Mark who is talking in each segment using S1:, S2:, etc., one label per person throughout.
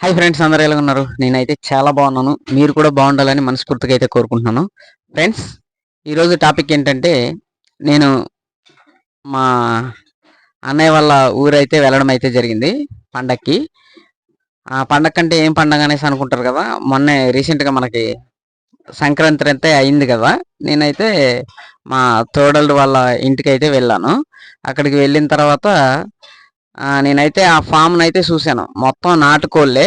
S1: Hi friends అందరు ఎలా ఉన్నారు? నేనైతే చాలా బాగున్నాను. మీరు కూడా బాగుండాలని మనస్ఫూర్తిగా అయితే కోరుకుంటున్నాను. ఫ్రెండ్స్ ఈరోజు టాపిక్ ఏంటంటే నేను మా అన్నయ్య వాళ్ళ ఊరైతే వెళ్ళడం అయితే జరిగింది పండక్కి. ఆ పండగ అంటే ఏం పండగ అనేసి అనుకుంటారు కదా మొన్నే రీసెంట్గా మనకి సంక్రాంతి అయితే అయింది కదా. నేనైతే మా తోడలు వాళ్ళ ఇంటికి అయితే వెళ్ళాను. అక్కడికి వెళ్ళిన తర్వాత నేనైతే ఆ ఫామ్ను అయితే చూశాను. మొత్తం నాటుకోళ్ళే.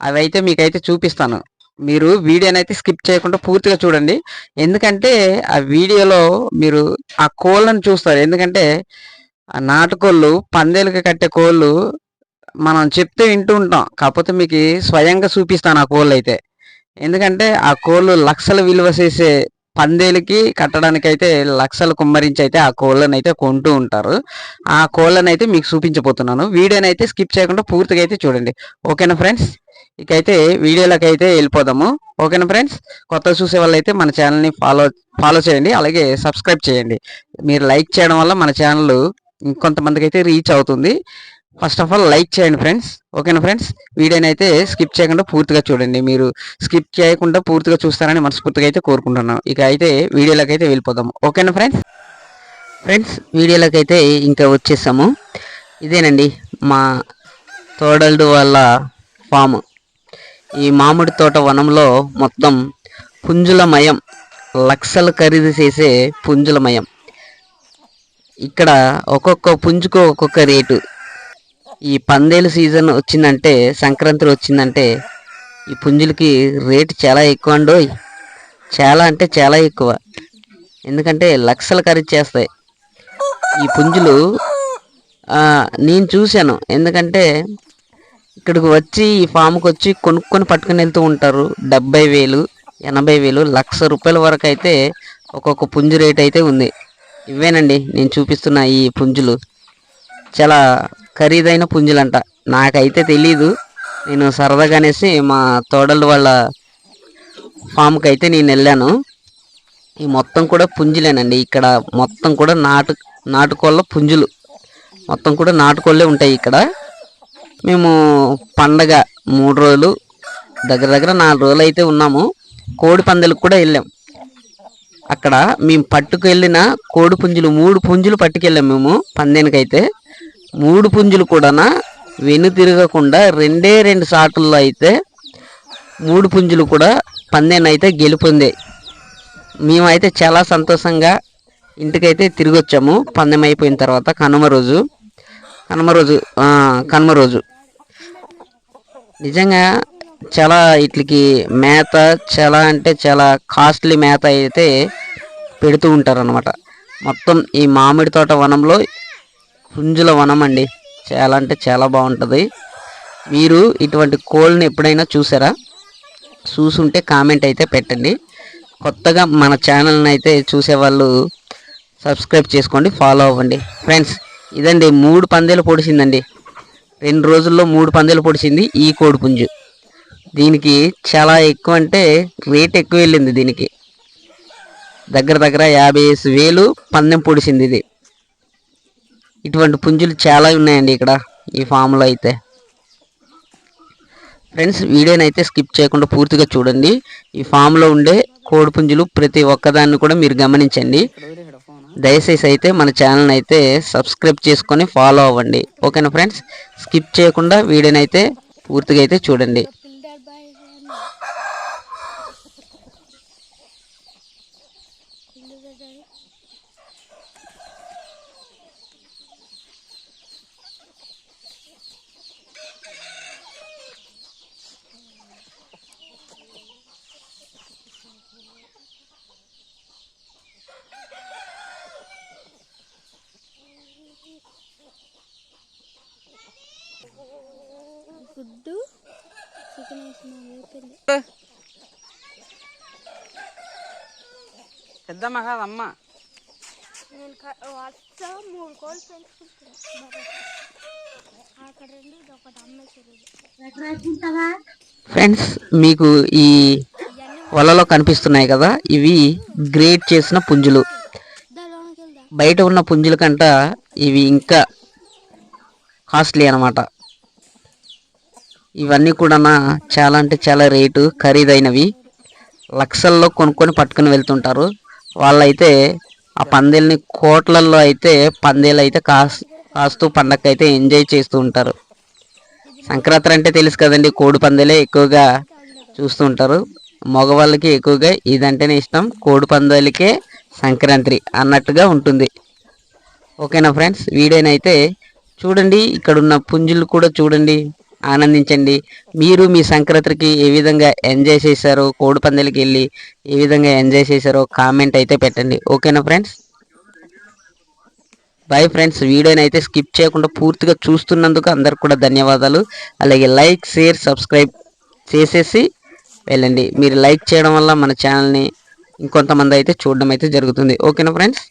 S1: అవి అయితే మీకైతే చూపిస్తాను. మీరు వీడియోనైతే అయితే స్కిప్ చేయకుండా పూర్తిగా చూడండి. ఎందుకంటే ఆ వీడియోలో మీరు ఆ కోళ్ళను చూస్తారు. ఎందుకంటే ఆ నాటుకోళ్ళు పందేలకు కట్టే కోళ్ళు మనం చెప్తే వింటూ ఉంటాం. కాకపోతే మీకు స్వయంగా చూపిస్తాను ఆ కోళ్ళు అయితే ఎందుకంటే ఆ కోళ్ళు లక్షల విలువ చేసే పందేలకి కట్టడానికి అయితే లక్షలు కుమ్మరించి అయితే ఆ కోళ్ళని అయితే కొంటూ ఉంటారు. ఆ కోళ్ళని అయితే మీకు చూపించబోతున్నాను. వీడియోని అయితే స్కిప్ చేయకుండా పూర్తిగా అయితే చూడండి. ఓకేనా ఫ్రెండ్స్? ఇకైతే వీడియోలోకి అయితే వెళ్ళిపోదాము. ఓకేనా ఫ్రెండ్స్? కొత్త చూసే వాళ్ళైతే మన ఛానల్ని ఫాలో ఫాలో చేయండి. అలాగే సబ్స్క్రైబ్ చేయండి. మీరు లైక్ చేయడం వల్ల మన ఛానల్ ఇంకొంతమందికి అయితే రీచ్ అవుతుంది. ఫస్ట్ ఆఫ్ ఆల్ లైక్ చేయండి ఫ్రెండ్స్ ఓకేనా ఫ్రెండ్స్ వీడియోని అయితే స్కిప్ చేయకుండా పూర్తిగా చూడండి. మీరు స్కిప్ చేయకుండా పూర్తిగా చూస్తారని మనస్ఫూర్తిగా అయితే కోరుకుంటున్నాను. ఇక అయితే వీడియోలోకి అయితే వెళ్ళిపోదాము ఓకేనా ఫ్రెండ్స్ ఫ్రెండ్స్ వీడియోలోకి అయితే ఇంకా వచ్చేసాము. ఇదేనండి మా తోడల్డు వాళ్ళ ఫామ్ ఈ మామిడి తోట వనంలో మొత్తం పుంజులమయం లక్షలు ఖరీదు చేసే పుంజులమయం. ఇక్కడ ఒక్కొక్క పుంజుకు ఒక్కొక్క రేటు. ఈ పందేలు సీజన్ వచ్చిందంటే సంక్రాంతి వచ్చిందంటే ఈ పుంజులకి రేటు చాలా ఎక్కువ అండోయ్. చాలా అంటే చాలా ఎక్కువ. ఎందుకంటే లక్షలు ఖరీదు చేస్తాయి. ఈ పుంజులు నేను చూశాను. ఎందుకంటే ఇక్కడికి వచ్చి ఈ ఫామ్కి వచ్చి కొనుక్కొని పట్టుకుని వెళ్తూ ఉంటారు. డెబ్బై వేలు ఎనభై వేలు లక్ష రూపాయల వరకు అయితే ఒక్కొక్క పుంజు రేట్ అయితే ఉంది. ఇవేనండి నేను చూపిస్తున్న ఈ పుంజులు. చాలా ఖరీదైన పుంజులంట. నాకైతే తెలీదు. నేను సరదాగా అనేసి మా తోడలు వాళ్ళ ఫామ్కి అయితే నేను వెళ్ళాను. ఈ మొత్తం కూడా పుంజులేనండి. ఇక్కడ మొత్తం కూడా నాటు నాటుకోళ్ళ పుంజులు. మొత్తం కూడా నాటుకోళ్ళే ఉంటాయి ఇక్కడ. మేము పండగ మూడు రోజులు దగ్గర దగ్గర నాలుగు రోజులు అయితే ఉన్నాము. కోడి పందెలకు కూడా వెళ్ళాం. అక్కడ మేము పట్టుకు వెళ్ళిన కోడి పుంజులు మూడు పుంజులు పట్టుకెళ్ళాం మేము పందేనికైతే. మూడు పుంజులు కూడా వెను తిరగకుండా రెండే రెండు సాటుల్లో అయితే మూడు పుంజులు కూడా పందేని అయితే గెలుపొందాయి మేమైతే చాలా సంతోషంగా ఇంటికైతే తిరిగి వచ్చాము పందెం అయిపోయిన తర్వాత కనుమ రోజు. కనుమ రోజు కనుమ రోజు. నిజంగా చాలా ఇట్లకి మేత చాలా అంటే చాలా కాస్ట్లీ మేత అయితే పెడుతూ ఉంటారు అనమాట మొత్తం ఈ మామిడి తోట వనంలో పుంజుల వనం అండి. చాలా అంటే చాలా బాగుంటుంది. మీరు ఇటువంటి కోళ్ళని ఎప్పుడైనా చూసారా? చూసుంటే కామెంట్ అయితే పెట్టండి. కొత్తగా మన ఛానల్ని అయితే చూసేవాళ్ళు సబ్స్క్రైబ్ చేసుకోండి ఫాలో అవ్వండి. ఫ్రెండ్స్ ఇదండి మూడు పందేలు పొడిచిందండి. రెండు రోజుల్లో మూడు పందేలు పొడిచింది ఈ కోడి పుంజు. దీనికి చాలా ఎక్కువ అంటే రేట్ ఎక్కువ వెళ్ళింది దీనికి. దగ్గర దగ్గర యాభై వేలు పందెం పొడిచింది ఇది. ఇటువంటి పుంజులు చాలా ఉన్నాయండి ఇక్కడ ఈ ఫామ్లో అయితే. ఫ్రెండ్స్ వీడియోని అయితే స్కిప్ చేయకుండా పూర్తిగా చూడండి. ఈ ఫామ్లో ఉండే కోడి పుంజులు ప్రతి ఒక్కదాన్ని కూడా మీరు గమనించండి. దయచేసి అయితే మన ఛానల్ అయితే సబ్స్క్రైబ్ చేసుకొని ఫాలో అవ్వండి. ఓకేనా ఫ్రెండ్స్? స్కిప్ చేయకుండా వీడియోని అయితే పూర్తిగా అయితే చూడండి.
S2: గుడ్డు చికెన్ వేసిన అయిపోయింది
S1: పెద్దమ్మ కాదమ్మా.
S2: నేను వస్తా మూడు కోళ్ళు
S1: ఫ్రెండ్స్ మీకు ఈ వలలో కనిపిస్తున్నాయి కదా ఇవి గ్రేట్ చేసిన పుంజులు. బయట ఉన్న పుంజుల కంట ఇవి ఇంకా కాస్ట్లీ అన్నమాట. ఇవన్నీ కూడా చాలా అంటే చాలా రేటు ఖరీదైనవి. లక్షల్లో కొనుక్కొని పట్టుకుని వెళ్తుంటారు. వాళ్ళైతే ఆ పందేల్ని కోట్లల్లో అయితే పందేలు అయితే కాస్ కాస్తూ పండగ అయితే ఎంజాయ్ చేస్తూ ఉంటారు. సంక్రాంతి అంటే తెలుసు కదండి కోడి పందేలే ఎక్కువగా చూస్తూ ఉంటారు. మగవాళ్ళకి ఎక్కువగా ఇదంటేనే ఇష్టం. కోడి పందాలకే సంక్రాంతి అన్నట్టుగా ఉంటుంది. ఓకేనా ఫ్రెండ్స్? వీడియోనైతే చూడండి. ఇక్కడ ఉన్న పుంజులు కూడా చూడండి. ఆనందించండి. మీరు మీ సంక్రాంతికి ఏ విధంగా ఎంజాయ్ చేశారో కోడి పందాలకి వెళ్ళి ఏ విధంగా ఎంజాయ్ చేశారో కామెంట్ అయితే పెట్టండి. ఓకేనా ఫ్రెండ్స్? బాయ్ ఫ్రెండ్స్ వీడియోని అయితే స్కిప్ చేయకుండా పూర్తిగా చూస్తున్నందుకు అందరికి కూడా ధన్యవాదాలు. అలాగే లైక్ షేర్ సబ్స్క్రైబ్ చేసేసి వెళ్ళండి. మీరు లైక్ చేయడం వల్ల మన ఛానల్ని ఇంకొంతమంది అయితే చూడడం అయితే జరుగుతుంది. ఓకేనా ఫ్రెండ్స్?